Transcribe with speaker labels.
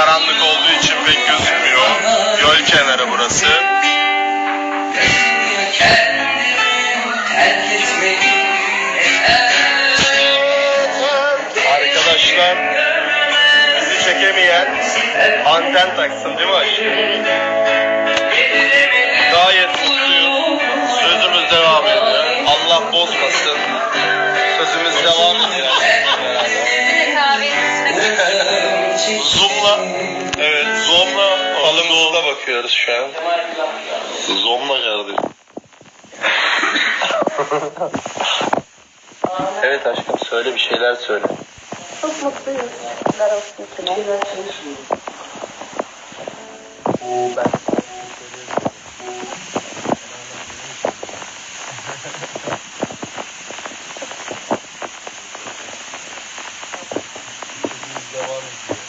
Speaker 1: karanlık olduğu için pek gözükmüyor. Göl kenarı burası. Arkadaşlar bizi çekemeyen anten taksın değil mi aşkım? Gayet mutluyuz. Sözümüz devam ediyor. Allah bozmasın. Evet, Zom'la Alımolda bakıyoruz şu an. Zom'la kardeşim. evet aşkım söyle bir şeyler söyle.
Speaker 2: Çok mutluyum. Şükürler olsun kime.
Speaker 1: Oo ben. Devam ediyor.